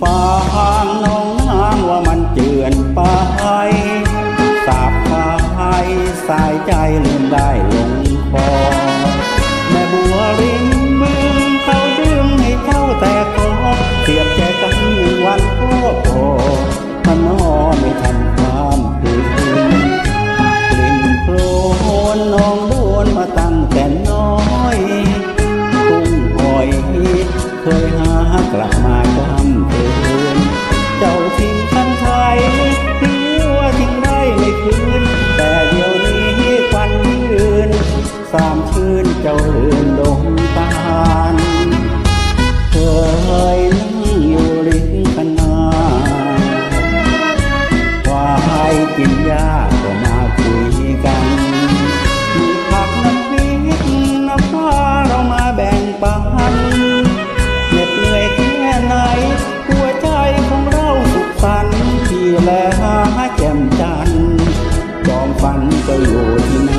ฟางน้องน้งว่ามันเจือนไป สาบพายสายใจลืมได้ลงคอแม่บัวริมบึงเขาเรื่องให้เท่าแต่คอเสียบใจกันวันพ่อพอมันนอไม่ทันความคืนกลิ่นโคลนน้องโดนมาตั้งแต่น้อยตุ้งหอยเคยหากลับมาก็ ฝันจะอยู่ที่ไหน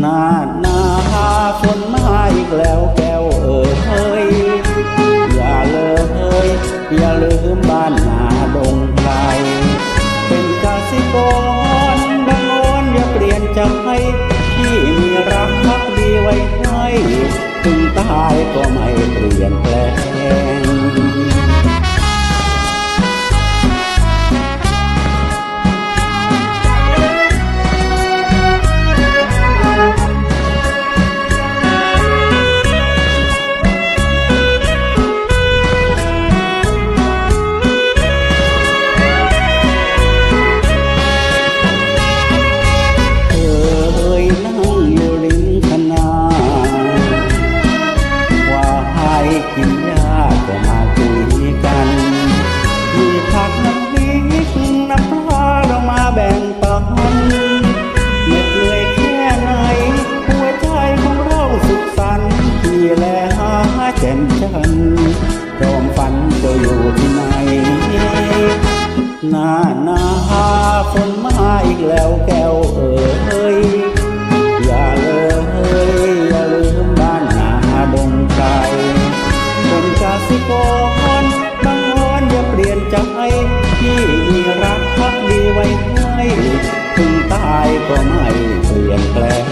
หน้าหน้าฝนมาอีกแล้วแก้วเอ่ยเฮยอย่าเลยอย่าลืมบ้านนาดงไพรเป็นกสิกรบางอ้อนอย่าเปลี่ยนใจที่มีรักพักดีไว้ให้ถึงตายก็ไม่เปลี่ยนแปลง หน้าหน้าฝนมาอีกแล้วแก้วเอ๋ยอย่าเลยอย่าลืมบ้านนาดงไกลเป็นกสิกรบางอ้อนอย่าเปลี่ยนใจที่มีรักพักดีไว้ให้ถึงตายก็ไม่เปลี่ยนแปลง